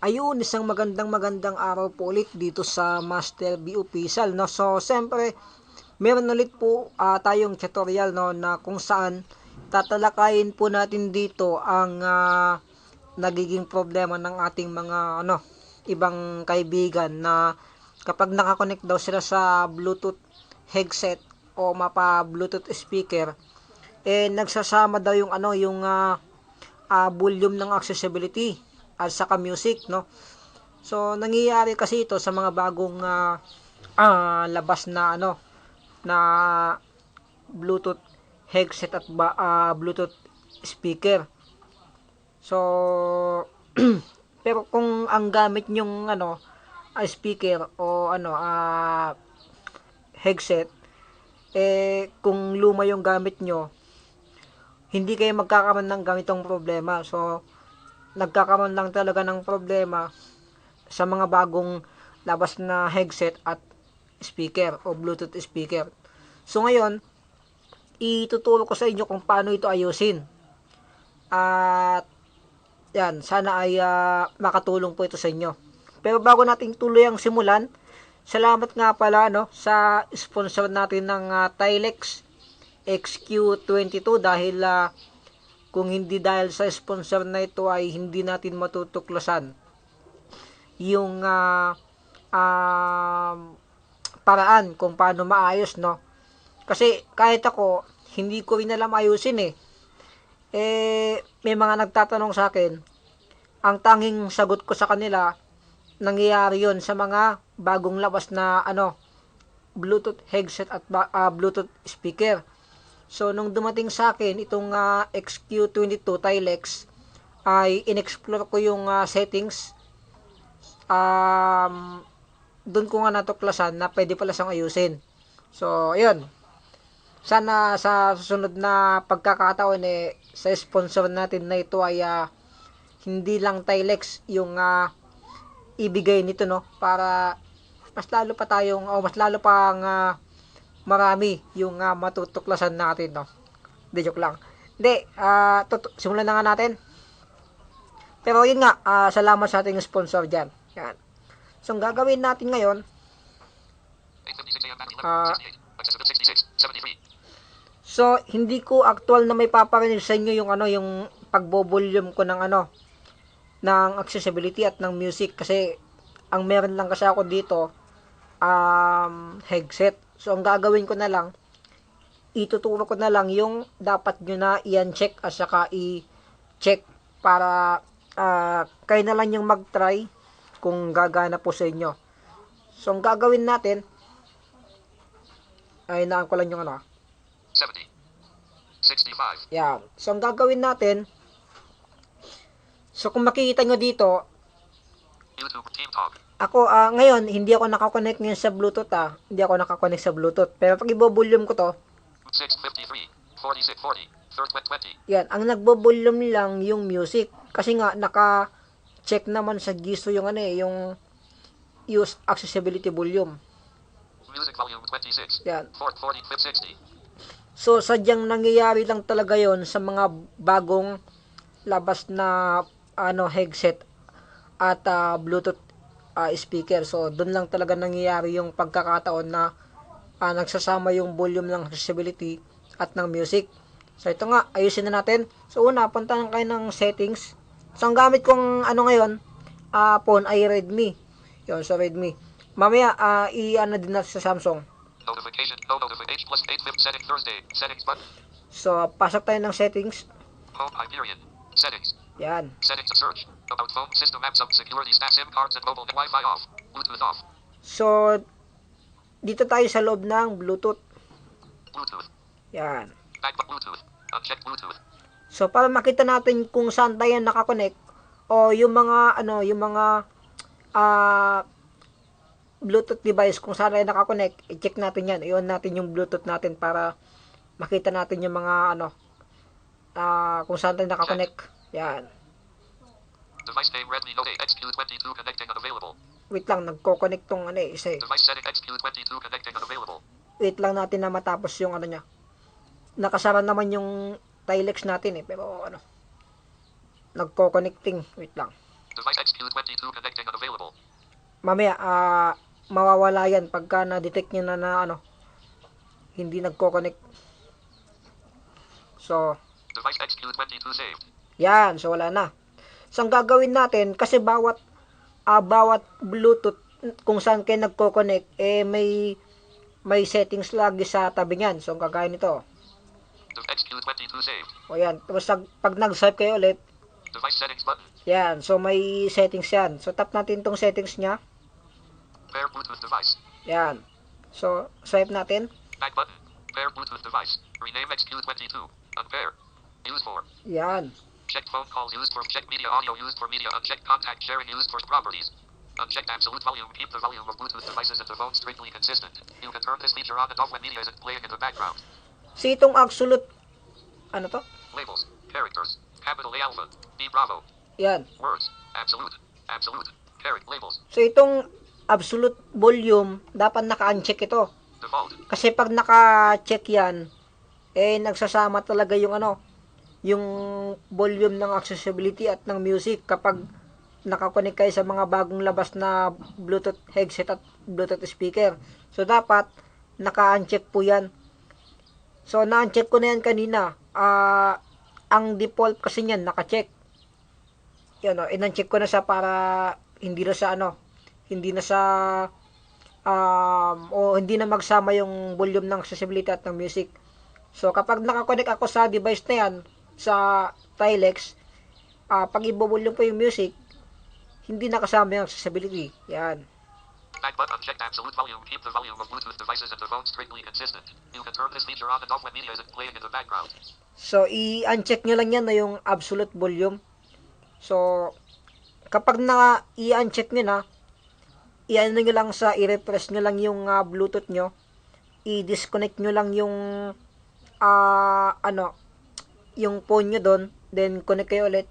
Ayun, isang magandang magandang araw po ulit dito sa Master B Official, no? So, siyempre, meron ulit po ah, tayong tutorial, no, na kung saan tatalakayin po natin dito ang ah, nagiging problema ng ating mga, ano, ibang kaibigan na kapag nakakonect daw sila sa Bluetooth headset o mapa Bluetooth speaker, eh, nagsasama daw yung, ano, yung ah, ah, volume ng accessibility at saka music, no? So, nangyayari kasi ito sa mga bagong ah, ah, labas na ano na Bluetooth headset at ba, ah, Bluetooth speaker. So, pero kung ang gamit nyong ano ah, speaker o ano ah headset eh kung luma yung gamit nyo hindi kayo magkakaroon ng ganitong problema. So, nagkakaroon lang talaga ng problema sa mga bagong labas na headset at speaker o Bluetooth speaker. So ngayon, ituturo ko sa inyo kung paano ito ayusin. At yan, sana ay ah, makatulong po ito sa inyo. Pero bago nating tuloy ang simulan, salamat nga pala no sa sponsor natin ng ah, Tilex XQ22 dahil ah, kung hindi dahil sa sponsor na ito ay hindi natin matutuklasan. Yung ah, um, paraan kung paano maayos no? Kasi kahit ako hindi ko rin alam ayusin eh. Eh may mga nagtatanong sa akin. Ang tanging sagot ko sa kanila nangyayari yon sa mga bagong labas na ano Bluetooth headset at ah, Bluetooth speaker So, nung dumating sa akin, itong ah, XQ22 Tilex, ay inexplore ko yung ah, settings. Um, doon ko nga natuklasan na pwede pala siyang ayusin. So, ayun. Sana sa susunod na pagkakataon eh, sa sponsor natin na ito ay ah, hindi lang Tilex yung ah, ibigay nito no para mas lalo pa tayong o mas lalo pang ah, marami yung uh, matutuklasan natin, no? Hindi, joke lang. Hindi, tut- simulan na nga natin. Pero yun nga, ah, salamat sa ating sponsor dyan. Yan. So, ang gagawin natin ngayon, 856 AM battery level 68. Accessibility 66. 73. so, hindi ko actual na may paparinig sa inyo yung ano, yung pagbo-volume ko ng ano, ng accessibility at ng music kasi ang meron lang kasi ako dito um, headset. So, ang gagawin ko na lang, ituturo ko na lang yung dapat nyo na i-uncheck at saka i-check para ah, kayo na lang yung mag-try kung gagana po sa inyo. So, ang gagawin natin, ay naan ko lang yung ano, 70. 65. yan. So, ang gagawin natin, so kung makikita nyo dito. Ako, ah, ngayon, hindi ako nakakonect ngayon sa Bluetooth, ah. Hindi ako nakakonect sa Bluetooth. Pero pag ibo-volume ko to, 653. 46. 40. 30. 20. yan, ang nagbo-volume lang yung music. Kasi nga, naka-check naman sa GISO yung ano eh, yung use accessibility volume. Music volume 26. Yan. 4. 40. 60. So, sadyang nangyayari lang talaga yon sa mga bagong labas na ano headset at ah, Bluetooth ah, speaker. So, doon lang talaga nangyayari yung pagkakataon na ah, nagsasama yung volume ng accessibility at ng music. So, ito nga, ayusin na natin. So, una, punta na kayo ng settings. So, ang gamit kong ano ngayon, ah, phone ay Redmi. Yun, so Redmi. Mamaya, ah, i-ano din natin sa Samsung. Notification. No notification. Plus 8. Fifth setting. Thursday. Settings button. So, pasok tayo ng settings. Home Hyperion. Settings. Yan. Settings search. About phone system apps of security stat SIM cards and mobile Wi-Fi off. Bluetooth off. So, dito tayo sa loob ng Bluetooth. Bluetooth. Yan. Back Bluetooth. Uncheck Bluetooth. So, para makita natin kung saan tayo nakakonect o yung mga, ano, yung mga ah Bluetooth device kung saan tayo nakakonect, i-check natin yan. I-on natin yung Bluetooth natin para makita natin yung mga, ano, ah kung saan tayo nakakonect. Yan. Device name Redmi Note 8 XQ22 connecting unavailable. Wait lang, nagko-connect tong ano eh, isa eh. Device setting XQ22 connecting unavailable. wait lang natin na matapos yung ano niya. Nakasara naman yung Tilex natin eh, pero ano, nagko-connecting, wait lang. Device XQ XQ22 connecting unavailable. mamaya ah mawawala yan pagka na-detect nyo na na ano hindi nagko-connect so Device XQ22 saved. yan so wala na so ang gagawin natin kasi bawat ah, bawat bluetooth kung saan kayo nagko-connect eh may may settings lagi sa tabi niyan so ang kagaya nito Dev XQ22 saved. o yan tapos pag, pag nag-swipe kayo ulit Device settings button. yan so may settings yan so tap natin tong settings niya Pair Bluetooth device. yan so swipe natin Back button. Pair Bluetooth device. Rename XQ22. Unpair. Use for. yan Check phone calls used for check media audio used for media uncheck contact sharing used for properties. Unchecked absolute volume. Keep the volume of Bluetooth devices and the phone strictly consistent. You can turn this feature on and off when media isn't playing in the background. so itong absolute ano to Labels. Characters. Capital A alpha. B bravo. yan Words. Absolute. Absolute. Character. Labels. So itong absolute volume, dapat naka-uncheck ito. Default. Kasi pag naka-check yan, eh nagsasama talaga yung ano, yung volume ng accessibility at ng music kapag nakakonek kayo sa mga bagong labas na Bluetooth headset at Bluetooth speaker. So dapat naka-uncheck po yan. So na-uncheck ko na yan kanina. Ah, ang default kasi niyan naka-check. Yan o, in-uncheck ko na siya para hindi na sa ano, hindi na sa um, o hindi na magsama yung volume ng accessibility at ng music. So kapag nakakonect ako sa device na yan, sa Tilex, ah pag i-volume ko yung music, hindi nakasama yung accessibility. Yan. Back button. Unchecked absolute volume. Keep the volume of Bluetooth devices and the phone strictly consistent. You can turn this feature on and off when media isn't playing in the background. So, i-uncheck nyo lang yan na yung absolute volume. So, kapag na i-uncheck nyo na, i-ano nyo lang sa, i-refresh nyo lang yung ah, Bluetooth nyo, i-disconnect nyo lang yung, ah, ano, yung phone nyo doon, then connect kayo ulit.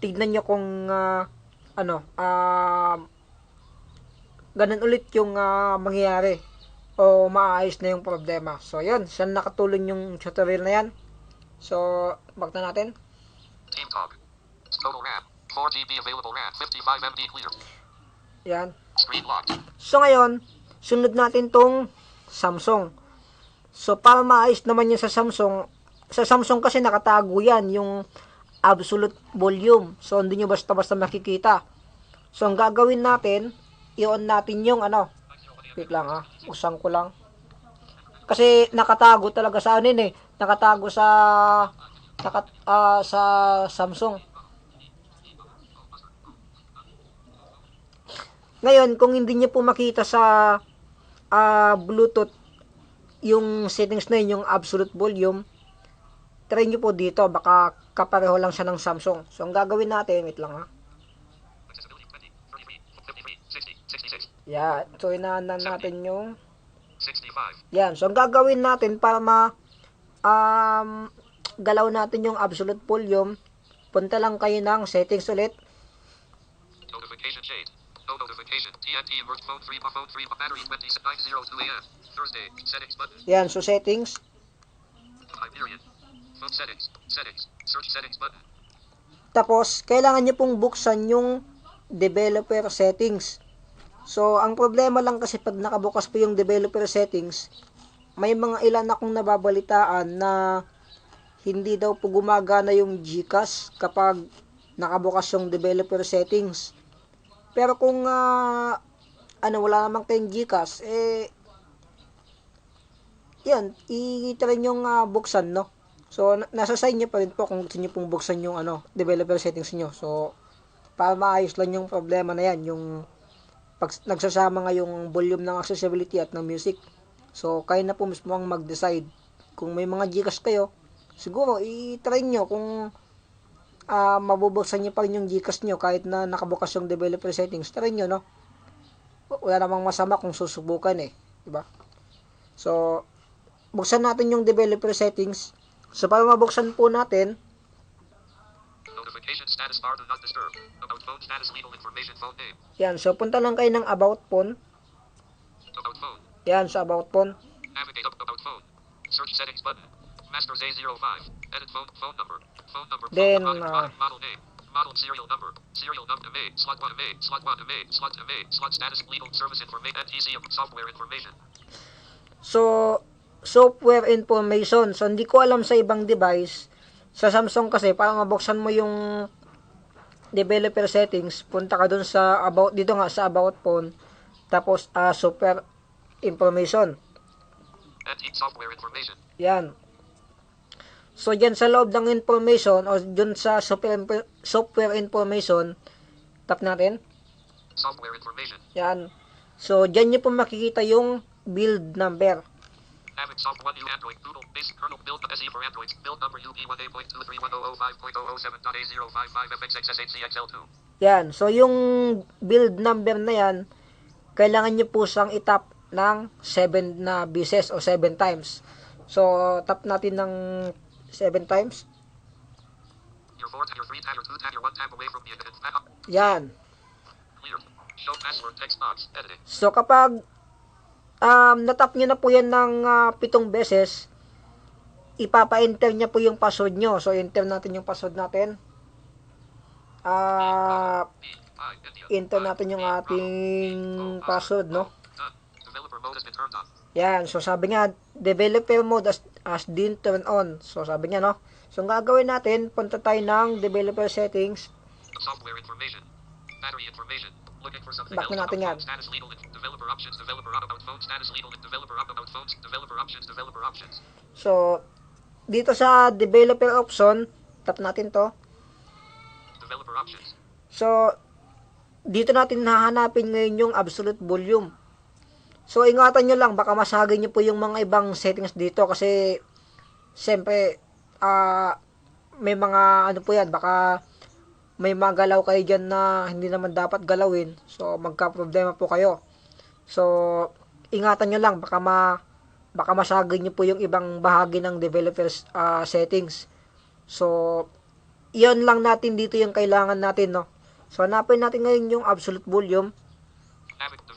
Tignan nyo kung, ah, ano, ah, ganun ulit yung ah, mangyayari o maayos na yung problema. So, yun. Saan nakatulong yung tutorial na yan? So, bakta natin. Team talk. Total RAM. 4 GB available RAM. 55 MB clear. Yan. Screen locked. So, ngayon, sunod natin tong Samsung. So, para maayos naman yan sa Samsung, sa Samsung kasi nakatago yan, yung absolute volume. So, hindi nyo basta-basta makikita. So, ang gagawin natin, i-on natin yung ano, wait lang ha, usang ko lang. Kasi nakatago talaga sa anin eh, nakatago sa naka, ah, sa Samsung. Ngayon, kung hindi niyo po makita sa ah, Bluetooth yung settings na yun, yung absolute volume, try nyo po dito, baka kapareho lang siya ng Samsung. So, ang gagawin natin, wait lang ha. Accessibility 20, 33, 53, 60, 66, Yan. So, inaanan natin yung 65. Yan. So, ang gagawin natin para ma um, galaw natin yung absolute volume, punta lang kayo ng settings ulit. Notification shade. No notification. TNT work phone 3 phone 3 battery 20 902 AM. Thursday. Settings button. Yan. So, settings. Settings. Settings. Search settings button. Tapos, kailangan nyo pong buksan yung developer settings. So, ang problema lang kasi pag nakabukas po yung developer settings, may mga ilan akong nababalitaan na hindi daw po gumagana yung GCash kapag nakabukas yung developer settings. Pero kung ah, ano wala namang kayong GCash, eh yan, i-try nyo nga buksan, no? So, na- nasa sa inyo pa rin po kung gusto nyo pong buksan yung ano, developer settings nyo. So, para maayos lang yung problema na yan, yung pag nagsasama nga yung volume ng accessibility at ng music. So, kayo na po mismo ang mag-decide. Kung may mga Gcash kayo, siguro, i-try nyo kung ah mabubuksan nyo pa rin yung Gcash nyo kahit na nakabukas yung developer settings. Try nyo, no? Wala namang masama kung susubukan eh. Diba? So, buksan natin yung developer settings. So, para mabuksan po natin, Notification status bar do not disturb. About phone status legal information phone name. yan. So, punta lang kayo ng About Phone. About phone. Yan, sa About Phone. Navigate up about phone. Search settings button. Masters A05. Edit phone phone number. Phone number. Then, phone, uh, model name. Model serial number. Serial number MA. Slot 1 MA. Slot 1 MA. Slot MA. Slot status legal service information. NTC software information. So, software information. So, hindi ko alam sa ibang device. Sa Samsung kasi, para mabuksan mo yung developer settings, punta ka dun sa about, dito nga sa about phone. Tapos, ah, software information. NT software information. Yan. So, dyan sa loob ng information, o dun sa software, software information, tap natin. Software information. Yan. So, dyan nyo po makikita yung build number. Avid soft 1 U Android Google basic kernel build SE for Android build number UP1A.2310005.007.A05FXXS8CXL2. Yan. So, yung build number na yan, kailangan nyo po siyang itap ng 7 na bises o 7 times. So, tap natin ng 7 times. Your 4 tab, your 3 tab, your 2 tab, your 1 tab away from the edit. Up. Yan. Clear. Show password text box. Editing. So, kapag um, natap nyo na po yan ng ah, pitong beses, ipapa-enter niya po yung password nyo. So, enter natin yung password natin. India. enter natin yung ating password, no? Yan. So, sabi nga, developer mode as, as din turn on. So, sabi nga, no? So, ang gagawin natin, punta tayo ng developer settings. Software information. Battery information. Looking for something Back else. na natin yan. status legal. Developer options. Developer on about phone status legal. inf- Developer on about phones. Developer options. Developer options. So, dito sa developer option, tap natin to. Developer options. So, dito natin hahanapin ngayon yung absolute volume. So, ingatan nyo lang, baka masagay nyo po yung mga ibang settings dito kasi, siyempre, ah, may mga, ano po yan, baka may mga galaw kayo dyan na hindi naman dapat galawin. So, magka-problema po kayo. So, ingatan nyo lang, baka ma, baka masagay nyo po yung ibang bahagi ng developers ah, settings. So, iyon lang natin dito yung kailangan natin, no? So, hanapin natin ngayon yung absolute volume.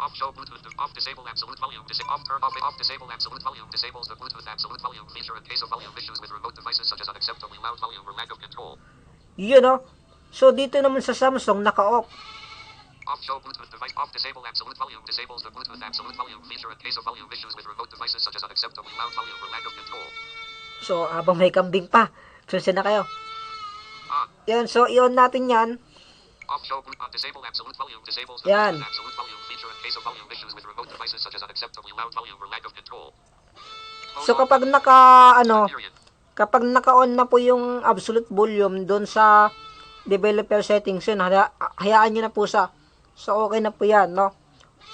off show Bluetooth. Off disable absolute volume. Dis- off turn off. Off disable absolute volume. Disables the Bluetooth absolute volume feature in case of volume issues with remote devices such as unacceptably loud volume or lack of control. Yun, no? So, dito naman sa Samsung, naka-off. Off show Bluetooth device. Off disable absolute volume. Disables the Bluetooth absolute volume feature in case of volume issues with remote devices such as unacceptably loud volume or lack of control. So, habang may kambing pa, sunod na kayo. On. Yan, so, iyon natin yan. Off show Bluetooth. On disable absolute volume. Disables the Yan. Bluetooth absolute volume feature in case of volume issues with remote devices such as unacceptably loud volume or lack of control. Mode So, kapag naka, ano, kapag naka-on na po yung absolute volume doon sa developer settings yun, haya, hayaan nyo na po sa so okay na po yan, no?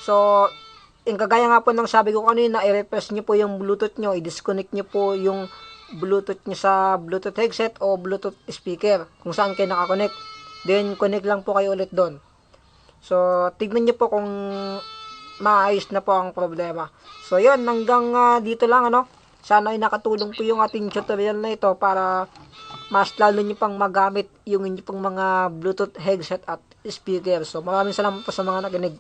So, yung kagaya nga po ng sabi ko kanina, i-refresh nyo po yung Bluetooth nyo, i-disconnect nyo po yung Bluetooth nyo sa Bluetooth headset o Bluetooth speaker, kung saan kayo nakakonect. Then, connect lang po kayo ulit doon. So, tignan nyo po kung maayos na po ang problema. So, yun, hanggang ah, dito lang, ano? Sana ay nakatulong po yung ating tutorial na ito para mas lalo nyo pang magamit yung inyo pong mga Bluetooth headset at speaker. So, maraming salamat po sa mga nakinig.